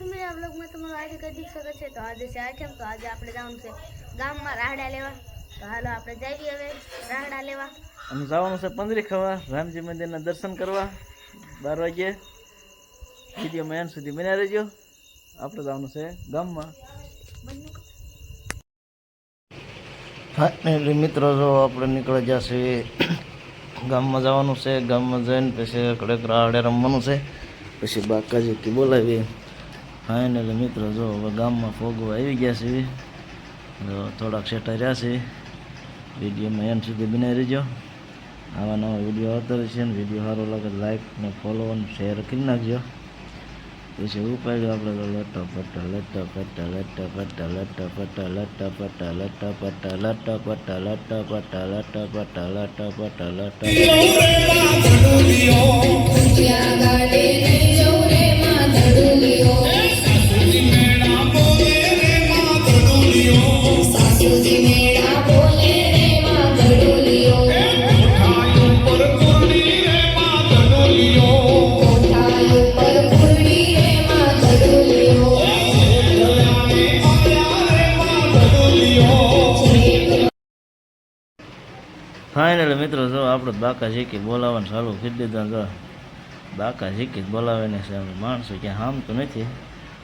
સુમિરા બ્લોગમાં તમારું આજે હાર્દિક સ્વાગત છે. તો આજે છે આઠમ તો આજે આપણે જવાનું છે ગામમાં રાહડા લેવા. તો હાલો આપણે જઈએ હવે રાહડા લેવા. અને જવાનું છે પંદરી ખાવા. રામજી મંદિરના દર્શન કરવા. બાર વાગ્યે. વીડિયો મેન સુધી બન્યા રહેજો. આપણે જવાનું છે ગામમાં. હા એટલે મિત્રો જો આપણે નીકળી જશે ગામમાં જવાનું છે. ગામમાં જઈને પછી કડક રાહડે રમવાનું છે. પછી બાકાજી કે એટલે મિત્રો જો હવે ગામમાં ફોગો આવી ગયા છે જો થોડાક સેટા રહ્યા છે વિડીયોમાં એન્ડ સુધી બનાવી રહેજો આવા નવા વીડિયો આવતા રહેશે ને વીડિયો સારો લાગે લાઈક ને ફોલો અને શેર કરી નાખજો પછી ઉપાડ્યો આપણે તો લટ્ટા પટ્ટા લટ્ટા પટ્ટા લટ્ટા પટ્ટા લટ્ટા પટ્ટા લટ્ટા પટ્ટા લટ્ટા પટ્ટા લટ્ટા પટ્ટા લટ્ટા પટ્ટા લટ્ટા પટ્ટા લટ્ટા પટ્ટા લટ્ટા ફાઇનલ મિત્રો જો આપણે બાકા શીખી બોલાવવાનું ચાલુ કરી દીધું જો બાકા શીખી જ બોલાવીને છે માણસો ક્યાં હામ તો નથી.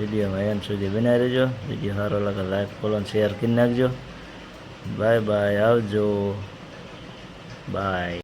વિડીયોમાં એન્ડ સુધી બનાવી રહેજો. વીડિયો સારો લાગે લાઈક ફોલો શેર કરી નાખજો. બાય બાય આવજો. બાય